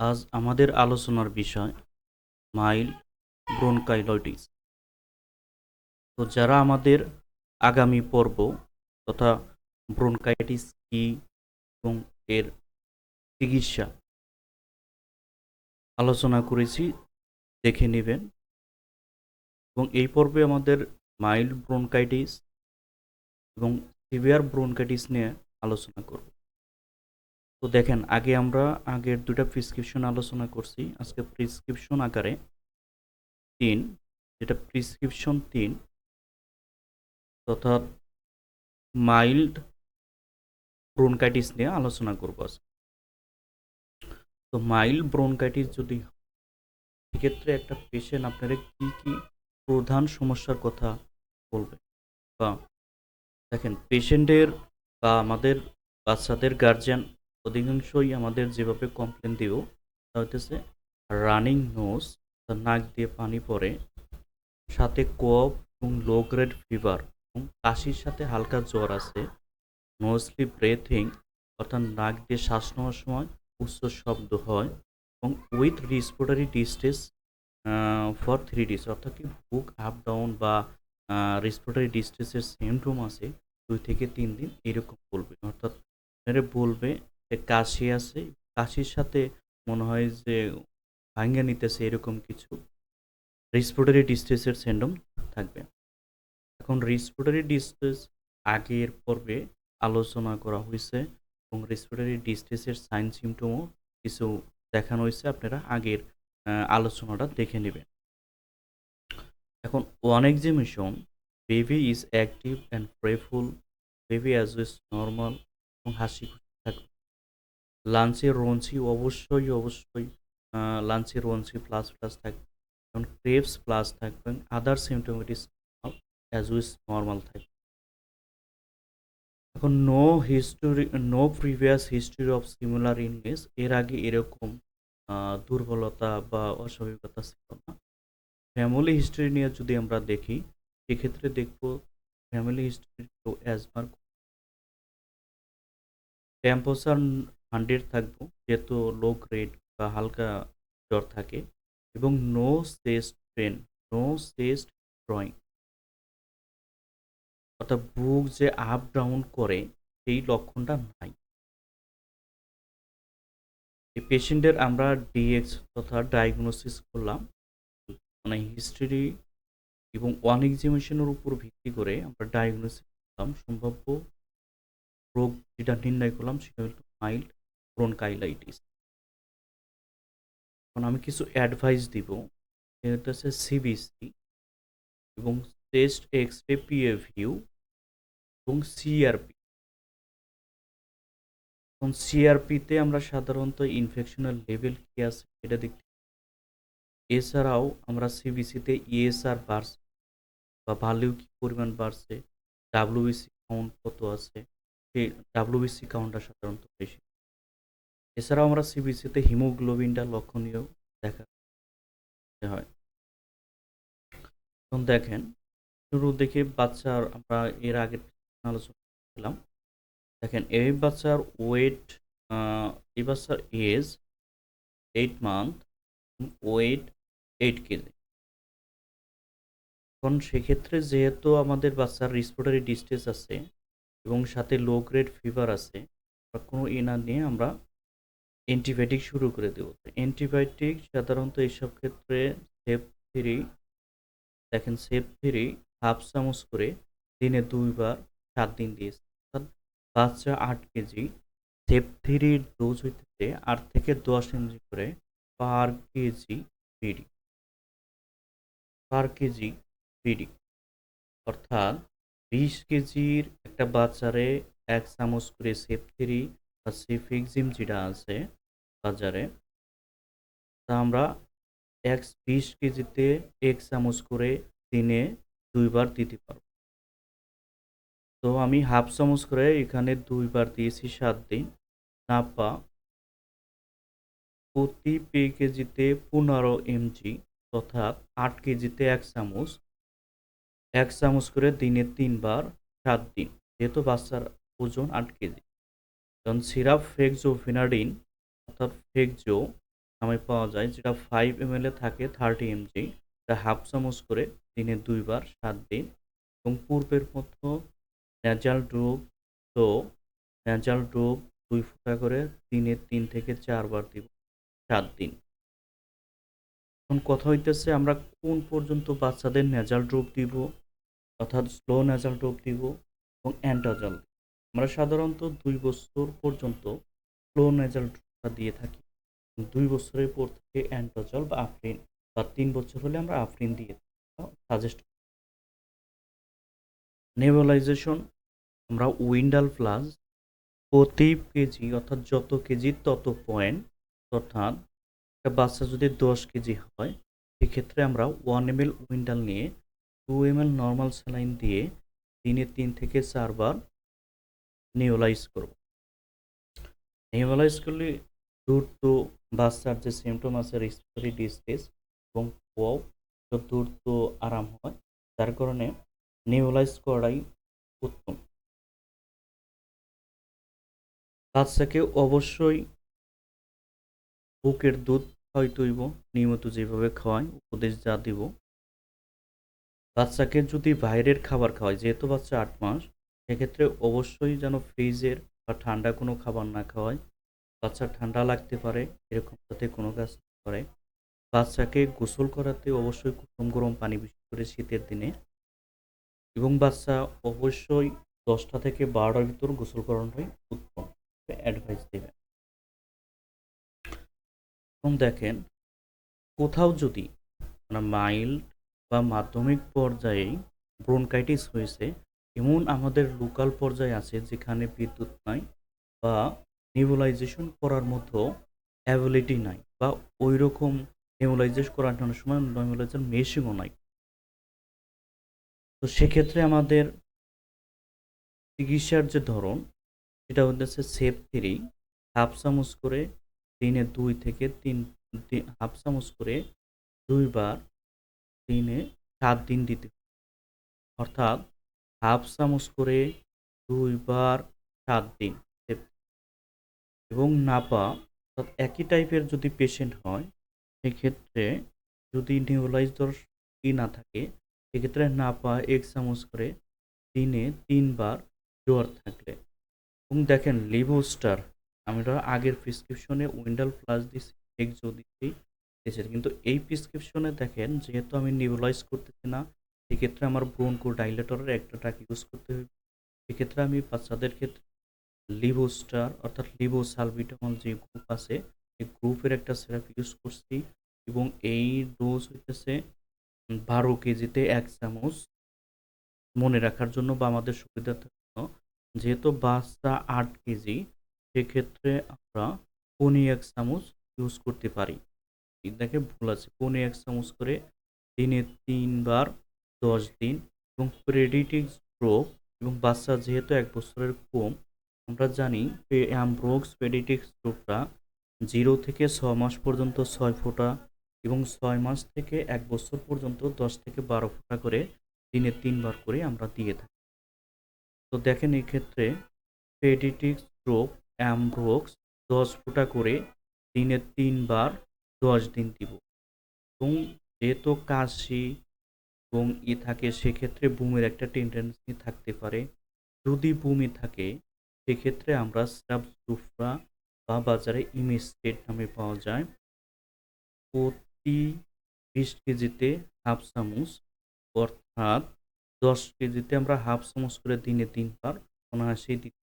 আজ আমাদের আলোচনার বিষয় মাইল্ড ব্রোনকাইলটিস। তো যারা আমাদের আগামী পর্ব তথা ব্রোনকাইটিস কি এবং এর চিকিৎসা আলোচনা করেছি, দেখে নেবেন। এবং এই পর্বে আমাদের মাইল্ড ব্রোনকাইটিস এবং সিভিয়ার ব্রোনকাইটিস নিয়ে আলোচনা করব। তো দেখেন, আগে আমরা আগের দুটা প্রিসক্রিপশন আলোচনা করছি। আজকে প্রিসক্রিপশন আকারে তিন, যেটা প্রিসক্রিপশন তিন তথা মাইল্ড ব্রোনকাইটিস নিয়ে আলোচনা করব আজকে। তো মাইল্ড ব্রোনকাইটিস যদি সেক্ষেত্রে একটা পেশেন্ট আপনারা কি কি প্রধান সমস্যার কথা বলবে? বা দেখেন পেশেন্টের বা আমাদের বাচ্চাদের গার্জিয়ান অধিকাংশই আমাদের যেভাবে কমপ্লেন দিব তা হইতেছে রানিং নোজ নাক দিয়ে পানি পড়ে, সাথে কফ এবং লো গ্রেড ফিভার এবং কাশির সাথে হালকা জ্বর আছে নোজলি ব্রেথিং অর্থাৎ নাক দিয়ে শ্বাস নেওয়ার সময় উচ্চ শব্দ হয় এবং with respiratory distress for three days অর্থাৎ কি বুক আপ ডাউন বা রেসপিরেটরি ডিস্টেসের সিমটম আছে, দুই থেকে তিন দিন এরকম বলবে, অর্থাৎ বলবে কাশি আছে। কাশির সাথে মনে হয় যে ভাঙ্গা নিতেছে এরকম কিছু রেসপিরেটরি ডিস্ট্রেসের সিন্ডম থাকবে। এখন রেসপিরেটরি ডিস্ট্রেস আগের পর্বে আলোচনা করা হয়েছে এবং রেসপিরেটরি ডিস্ট্রেসের সাইন সিমটমও কিছু দেখানো হয়েছে। আপনারা আগের আলোচনাটা দেখে নেবেন। এখন one examination baby is active and playful baby as is normal এবং হাসি লাঞ্চের রঞ্চি অবশ্যই অবশ্যই লাঞ্চের রঞ্চি প্লাস প্লাস থাকবে। এবং ক্রেপস প্লাস থাকবে আদার সিমটোমেটিস অ্যাজ উইস নর্মাল থাকবে। এখন no history no previous history of similar illness এর আগে এরকম দুর্বলতা বা অস্বাভাবিকতা ছিল না। ফ্যামিলি হিস্ট্রি নিয়ে যদি আমরা দেখি, সেক্ষেত্রে দেখব ফ্যামিলি হিস্ট্রি অ্যাজমার টেম্পারেচার হান্ড্রেড থাকব, যেহেতু লো গ্রেড বা হালকা জ্বর থাকে এবং no chest pain no chest drawing অর্থাৎ বুক যে আপ ডাউন করে সেই লক্ষণটা নাই। এই পেশেন্টের আমরা ডিএক্স তথা ডায়াগনোসিস করলাম। মানে হিস্ট্রি এবং ওয়ান এক্সামিনেশনের উপর ভিত্তি করে আমরা ডায়াগনোসিস করলাম। সম্ভাব্য রোগ যেটা নির্ণয় করলাম সেটা হলো মাইল্ড ব্রোনকাইলাইটিস এখন আমি কিছু অ্যাডভাইস দিব এটা হচ্ছে সিবিসি এবং টেস্ট এক্স রে পিএভিউ এবং সিআরপি এখন সিআরপিতে আমরা সাধারণত ইনফেকশনের লেভেল কি আছে এটা দেখতে এছাড়াও আমরা সিবিসিতে ইএসআর বাড়ছে বা ভ্যালিউ কি পরিমাণ বাড়ছে ডাব্লিউবিসি কাউন্ট কত আছে সেই ডাব্লিউবিসি কাউন্টটা সাধারণত বেশি। এছাড়াও আমরা সিবিসিতে হিমোগ্লোবিনটা লক্ষণীয় দেখা হয়। এখন দেখেন, শুরু দেখে বাচ্চার আমরা এর আগে আলোচনা দেখেন, এই বাচ্চার ওয়েট এই বাচ্চার age eight month, weight eight KG. এখন সেক্ষেত্রে যেহেতু আমাদের বাচ্চার রেসপিরেটরি ডিস্টেন্স আছে এবং সাথে লো গ্রেড ফিভার আছে কোনো এনা নিয়ে আমরা অ্যান্টিবায়োটিক শুরু করে দেবো। অ্যান্টিবায়োটিক সাধারণত এইসব ক্ষেত্রে সেফ থ্রি দেখেন সেফ থ্রি হাফ চামচ করে দিনে দুইবার সাত দিন দিয়েছে। অর্থাৎ বাচ্চা আট কেজি। সেফ থ্রির ডোজ হইতেছে আট থেকে দশ এমজি করে per KG BD per KG BD অর্থাৎ বিশ কেজির একটা বাচ্চারে এক চামচ করে সেফ থ্রি বা সেফিক্সিম যেটা আছে বাজারে। তা আমরা এক বিশ কেজিতে এক চামচ করে দিনে দুইবার দিতে পারব। তো আমি হাফ চামচ করে এখানে দুইবার দিয়েছি সাত দিন। নাপা প্রতি পে কেজিতে পনেরো এমজি অর্থাৎ আট কেজিতে এক চামচ। এক চামচ করে দিনে তিনবার সাত দিন। যেহেতু বাচ্চার ওজন আট কেজি। কারণ সিরাপ ফেকজো ফিনাডিন অর্থাৎ ফেকজো নামে পাওয়া যায়, যেটা ফাইভ এম থাকে থার্টি এমজি এটা হাফ চামচ করে, দিনে দুইবার, সাত দিন। এবং পূর্বের মতো ন্যাজাল ড্রোপ তো ন্যাজাল ড্রোপ দুই ফোঁটা করে দিনে তিন থেকে চারবার দিব, সাত দিন। এখন কথা হইতেছে, আমরা কোন পর্যন্ত বাচ্চাদের ন্যাজাল ড্রপ দিব, অর্থাৎ স্লো ন্যাজাল ড্রপ দিব এবং অ্যান্টাজাল আমরা সাধারণত দুই বছর পর্যন্ত স্লো ন্যাজাল ড্রপটা দিয়ে থাকি। দুই বছরের পর থেকে অ্যান্টাজল বা আফরিন বা তিন বছর হলে আমরা আফরিন দিয়ে সাজেস্ট নেবুলাইজেশন, আমরা উইন্ডাল প্লাস প্রতি কেজি অর্থাৎ যত কেজি তত পয়েন্ট, অর্থাৎ একটা বাচ্চা যদি দশ কেজি হয়, সেক্ষেত্রে আমরা ওয়ান এম এল উইন্ডাল নিয়ে two M L normal saline দিয়ে দিনে তিন থেকে চারবার নিউলাইজ করব। নিউলাইজ করলে দ্রুত বাচ্চার যে সিমটম আছে রেসপিরেটরি ডিস্ট্রেস এবং ওয়াও দ্রুত আরাম হয়, যার কারণে নিউলাইজ করাই উত্তম। বাচ্চাকে অবশ্যই বুকের দুধ খাওয়াইতেইব নিয়মিত যেভাবে খাওয়াই, উপদেশ যা দিব। বাচ্চাকে যদি বাইরের খাবার খাওয়াই, যেহেতু বাচ্চা আট মাস, সেক্ষেত্রে অবশ্যই যেন ফ্রিজের বা ঠান্ডা কোনো খাবার না খাওয়ায়। বাচ্চা ঠান্ডা লাগতে পারে, এরকম যাতে কোনো কাজ করে। বাচ্চাকে গোসল করাতে অবশ্যই কুসুম গরম পানি বিশেষ করে শীতের দিনে। এবং বাচ্চা অবশ্যই দশটা থেকে বারোটার ভিতর গোসল করানোটাই উত্তম অ্যাডভাইস দেবেন। এবং দেখেন, কোথাও যদি মানে মাইল্ড বা মাধ্যমিক পর্যায়ে ব্রোনকাইটিস হয়েছে, এমন আমাদের লোকাল পর্যায়ে আছে যেখানে বিদ্যুৎ নাই বা নিউলাইজেশন করার মতো অ্যাবিলিটি নাই বা ওই রকম নিউলাইজেশ করার জন্য সময় নিউলাইজার মেশিনও নাই। তো সেক্ষেত্রে আমাদের চিকিৎসার যে ধরন, সেটা হচ্ছে সেফ থ্রি হাফ চামচ করে দিনে দুই থেকে তিন হাফ চামচ করে দুইবার দিনে সাত দিন দিতে অর্থাৎ হাফ চামচ করে দুইবার সাত দিন। এবং নাপা অর্থাৎ একই টাইপের যদি পেশেন্ট হয়, সেক্ষেত্রে যদি নিউলাইজর ই না থাকে, সেক্ষেত্রে নাপা এক চামচ করে দিনে তিনবার জ্বর থাকলে। এবং দেখেন লিবোস্টার আমরা আগের প্রেসক্রিপশনে উইন্ডাল প্লাস দিচ্ছি এক্সো দিচ্ছি কিন্তু এই প্রেসক্রিপশনে দেখেন যেহেতু আমি নিউলাইজ করতেছি না, সেক্ষেত্রে আমার ব্রোনকো ডাইলেটরের একটা ট্রাক ইউজ করতে হবে। সেক্ষেত্রে আমি বাচ্চাদের ক্ষেত্রে লিবোস্টার অর্থাৎ লিবো সালবিটামল যে গ্রুপ আছে, এই গ্রুপের একটা সিরাপ ইউজ করছি এবং এই ডোজ হইতেছে বারো কেজিতে এক চামচ মনে রাখার জন্য বা আমাদের সুবিধার্থের জন্য। যেহেতু বাচ্চা আট কেজি সেক্ষেত্রে আমরা পনি এক চামচ ইউজ করতে পারি। দেখে ভুল আছে, পনি এক চামচ করে দিনে তিনবার দশ দিন এবং প্রেডিটিক স্ট্রোক এবং বাচ্চা যেহেতু এক বছরের কম আমরা জানি অ্যামব্রোক্স পেডিটিক স্ট্রোকটা জিরো থেকে ছ মাস পর্যন্ত ছয় ফোঁটা এবং ছয় মাস থেকে এক বছর পর্যন্ত দশ থেকে বারো ফোঁটা করে দিনে তিনবার করে আমরা দিয়ে থাকি। তো দেখেন এক্ষেত্রে পেডিটিক স্ট্রোক অ্যামব্রোক্স দশ ফোঁটা করে দিনে তিনবার দশ দিন দিব। এবং যেহেতু কাশি এবং ই থাকে, সেক্ষেত্রে বুমের একটা টেন্ডেন্সি থাকতে পারে। যদি বুমি থাকে সেক্ষেত্রে আমরা স্রাব সুফরা বা বাজারে ইমিস্টেট নামে পাওয়া যায়। প্রতি বিশ কেজিতে হাফ চামচ, অর্থাৎ দশ কেজিতে আমরা হাফ চামচ করে দিনে তিনবার অনায়াসেই দিতে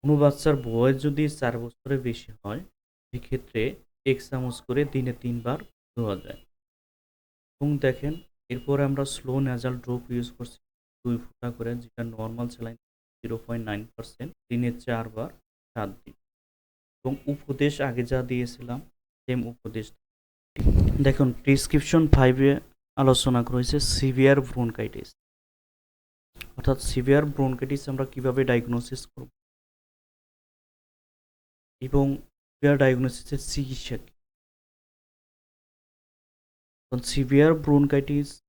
কোনো বাচ্চার বয়স যদি চার বছরের বেশি হয়, সেক্ষেত্রে এক চামচ করে দিনে তিনবার ধোয়া যায়। এবং দেখেন, এরপরে আমরা স্লো ন্যাজাল ড্রপ ইউজ করছি। দুই ফুটা করে, যেটা normal saline zero point nine percent দিনে চারবার সাত দিন। এবং উপদেশ আগে যা দিয়েছিলাম, সেম উপদেশ। দেখুন, প্রিসক্রিপশন ফাইভে আলোচনা করেছে সিভিয়ার ব্রোনকাইটিস। অর্থাৎ সিভিয়ার ব্রোনকাইটিস আমরা কীভাবে ডায়াগনোসিস করব? এবং সিভিয়ার ডায়াগনোসিসের চিকিৎসা সিভিয়ার ব্রোনকাইটিস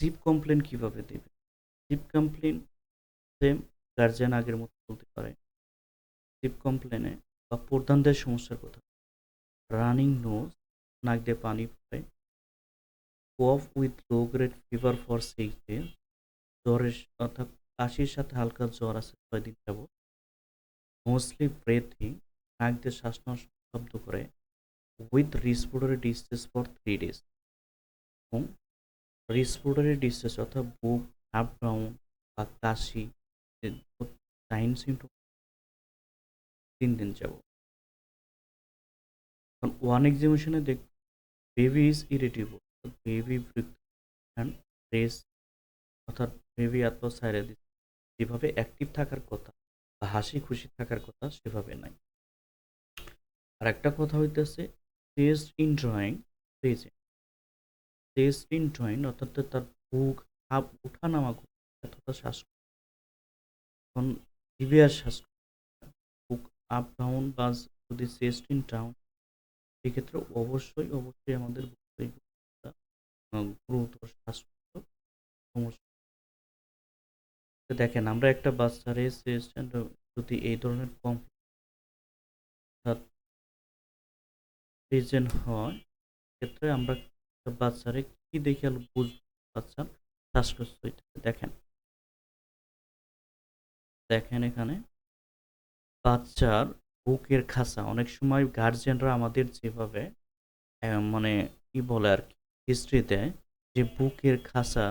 জিপ কমপ্লেন কীভাবে দেবে? জিপ কমপ্লেন সেম গার্জিয়ান আগের মতো বলতে পারে। জিপ কমপ্লেনে বা প্রধানদের সমস্যার কথা। রানিং নোজ নাক দিয়ে পানি পড়ে। Cough with low grade fever for six জ্বরের অর্থাৎ কাশির সাথে হালকা জ্বর আছে ছয় দিন যাব মোস্টলি ব্রেথিং নাক দিয়ে শ্বাস শব্দ করে। With respiratory distress for three days এবং রিসপিরেটরি ডিস্ট্রেস অর্থাৎ বুক আপ ডাউন বা কাশি সাইন সিমটম তিন দিন যাব ওয়ান এক্সামিনেশনে দেখ baby is irritable baby rest অর্থাৎ বেবি আত্মা সাইরে দিচ্ছে যেভাবে অ্যাক্টিভ থাকার কথা বা হাসি খুশি থাকার কথা সেভাবে নাই। আর একটা কথা হইতেছে test in drawing present in drawing, অর্থাৎ তার বুক হাফ উঠা নামা অর্থাৎ শ্বাস এখন সিভিয়ার শ্বাস বুক আপ ডাউন বা যদি চেস্ট ইন ডাউন সেক্ষেত্রে অবশ্যই অবশ্যই আমাদের গুরুতর শ্বাসকষ্ট সমস্যা। দেখেন, আমরা একটা বাচ্চার যদি এই ধরনের কম প্রেজেন্ট হয় ক্ষেত্রে আমরা বাচ্চারে কি দেখে বুঝব বাচ্চার শ্বাসকষ্ট দেখেন। দেখেন এখানে। বাচ্চার বুকের খাঁচা। অনেক সময় গার্জিয়ানরা আমাদের যেভাবে মানে কি বলে আর কি হিস্ট্রি দেয় যে বুকের খাঁচা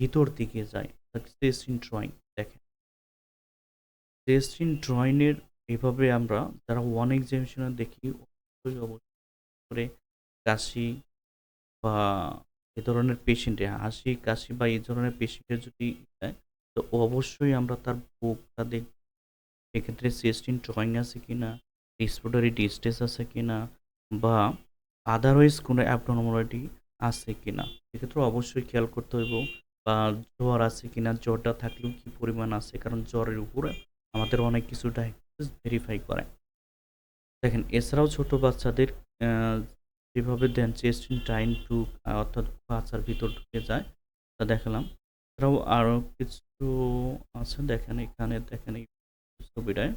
ভিতর দিকে যায়। ড্রয়িং দেখেন। টেস্টিন ড্রয়িংয়ের এভাবে আমরা, যারা ওয়ান এক্সামিনেশনে দেখি, অবশ্যই করে কাশি বা এ ধরনের পেশেন্টে হাসি, কাশি বা এই ধরনের পেশেন্টের যদি দেয়, তো অবশ্যই আমরা তার বুকটা দেখ, এক্ষেত্রে চেস্টিন ড্রয়িং আছে কি না রেসপিরেটরি ডিস্ট্রেস আছে কি না বা আদারওয়াইজ কোনো অ্যাবনর্মালিটি আছে কি না সেক্ষেত্রে অবশ্যই খেয়াল করতে হইব। বা জ্বর আছে কি না জ্বরটা থাকলেও কি পরিমাণ আছে, কারণ জ্বরের উপরে আমাদের অনেক কিছু ডায়াগনোসিস ভেরিফাই করে দেখেন, এছাড়াও ছোট বাচ্চাদের যেভাবে দেন চেস্টিন টাইন টু অর্থাৎ বাচ্চার ভিতর ঢুকে যায়, তা দেখালাম। এছাড়াও আরও কিছু আছে, দেখেন এখানে, দেখেন এই ছবিটায়।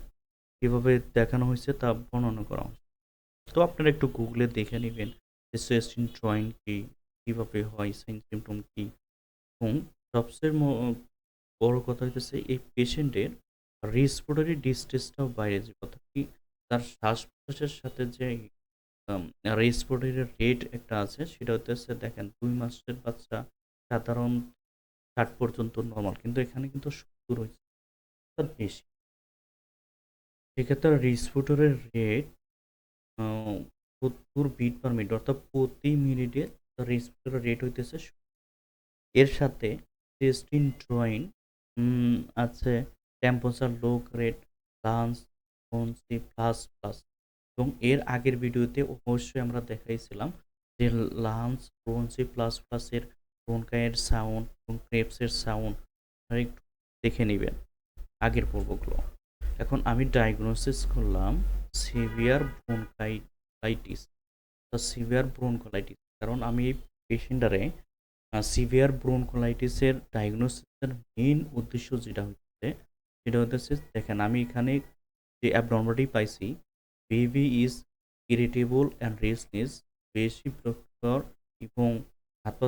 কীভাবে দেখানো হয়েছে তা বর্ণনা করা তো আপনারা একটু গুগলে দেখে নেবেন যে চেস্টিন ড্রয়িং কী, কীভাবে হয়, সাইন সিমটম কী। এবং সবচেয়ে বড় কথা হইতেছে এই পেশেন্টের রেসপিরেটরি ডিস্ট্রেসটাও বাইরে যে কথা কি তার শ্বাস প্রশ্বাসের সাথে যে রেসপিরেটরি রেট একটা আছে, সেটা হচ্ছে দেখেন দুই মাসের বাচ্চা সাধারণ ষাট পর্যন্ত নর্মাল কিন্তু এখানে কিন্তু সত্তর হয়েছে বেশি। সেক্ষেত্রে রেসপিরেটরের রেট সত্তর বিট পার মিনিট অর্থাৎ প্রতি মিনিটে রেসপিরেটর রেট হইতেছে এর সাথে টেস্টিন ড্রয়িং আছে temperature low grade lance plus plus এবং এর আগের ভিডিওতে অবশ্যই আমরা দেখাইছিলাম যে লান্স ফোনসি প্লাস প্লাসের ব্রোনকাইয়ের সাউন্ড এবং ক্রেপসের সাউন্ড একটু দেখে নেবেন আগের পর্বগুলো। এখন আমি ডায়াগনোসিস করলাম সিভিয়ার ব্রোনকাইটিস তো সিভিয়ার ব্রোনকোলাইটিস কারণ আমি এই পেশেন্টারে সিভিয়ার ব্রোনকোলাইটিসের ডায়াগনোসিসের মেইন উদ্দেশ্য যেটা হচ্ছে, সেটা হচ্ছে দেখেন আমি এখানে যে অ্যাবনর্মালিটি পাইছি baby is irritable and restlessness বেশি প্রকর এবং হাত পা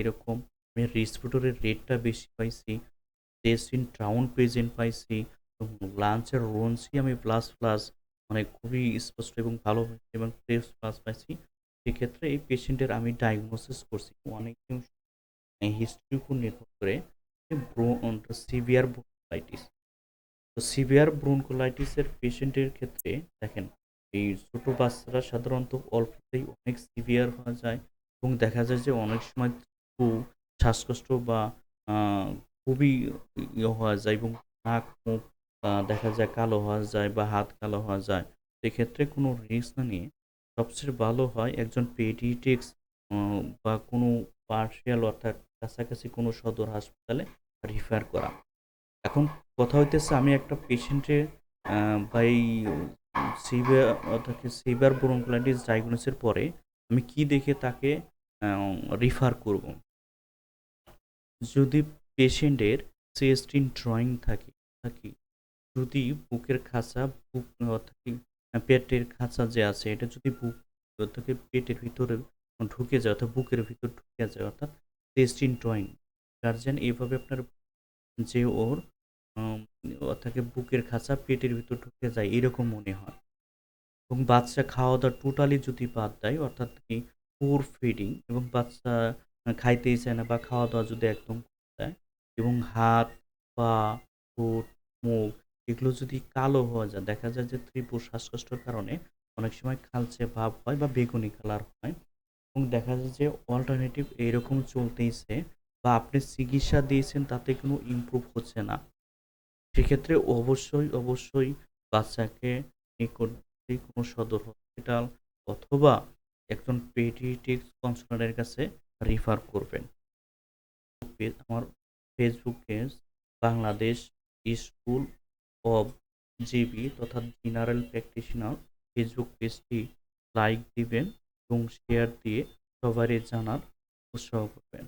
এরকম। আমি রেসপিরেটরের রেটটা বেশি পাইছি টেস্টিন ট্রাউন প্রেজেন্ট পাইছি এবং লাঞ্চের রোনসি আমি প্লাস প্লাস মানে খুবই স্পষ্ট এবং ভালো হয়েছে এবং প্রেস প্লাস পাইছি। সেক্ষেত্রে এই পেশেন্টের আমি ডায়াগনোসিস করছি। অনেক হিস্ট্রির উপর নির্ভর করে সিভিয়ার ব্রোনকোলাইটিস তো সিভিয়ার ব্রোনকোলাইটিসের পেশেন্টের ক্ষেত্রে দেখেন, এই ছোট বাচ্চারা সাধারণত অল্পতেই অনেক সিভিয়ার হয়ে যায় এবং দেখা যায় যে অনেক সময় খুব শ্বাসকষ্ট বা খুবই ইয়ে হওয়া যায় এবং নাক, মুখ দেখা যায় কালো হওয়া যায় বা হাত কালো হওয়া যায়। সেক্ষেত্রে কোনো রিস্ক না নিয়ে সবচেয়ে ভালো হয় একজন পেডিটিক্স বা কোনো পার্শিয়াল অর্থাৎ কাছাকাছি কোনো সদর হাসপাতালে রিফার করা। এখন কথা হইতেছে আমি একটা পেশেন্টে বা সিভিয়ার অর্থাৎ সিভিয়ার ব্রোনকোলাইটিস ডায়াগনোসের পরে আমি কি দেখে তাকে রিফার করব। যদি পেশেন্টের চেস্টিন ড্রয়িং থাকে, থাকি, যদি বুকের খাঁচা, বুক অর্থাৎ পেটের খাঁচা যে আছে, এটা যদি বুক অর্থাৎ পেটের ভিতরে ঢুকে যায় অর্থাৎ বুকের ভিতর ঢুকে যায়, অর্থাৎ টেস্টিন ড্রয়িং গার্জেন এইভাবে আপনার যে ওর অর্থাৎ বুকের খাঁচা পেটের ভিতর ঢুকে যায়, এরকম মনে হয়। এবং বাচ্চা খাওয়া দাওয়া টোটালি যদি বাদ দেয়, অর্থাৎ কি পুর ফিডিং এবং বাচ্চা খাইতেই চায় না বা খাওয়া দাওয়া যদি একদম দেয়, এবং হাত, পা, ঠোঁট, মুখ, এগুলো যদি কালো হয়ে যায়, দেখা যায় যে তীব্র শ্বাসকষ্টের কারণে অনেক সময় খালচে ভাব হয় বা বেগুনি কালার হয়, এবং দেখা যায় যে অল্টারনেটিভ এরকম চলতেইছে বা আপনি চিকিৎসা দিয়েছেন, তাতে কোনো ইমপ্রুভ হচ্ছে না। সেক্ষেত্রে অবশ্যই অবশ্যই বাচ্চাকে নিকটবর্তী কোনো সদর হসপিটাল অথবা একজন পেডিয়াট্রিক্স কাউন্সিলরের কাছে রিফার করবেন। আমার Facebook page Bangladesh school of G B general practitioner Facebook পেজটি লাইক দিবেন এবং শেয়ার দিয়ে সবারই জানার উৎসাহ করবেন।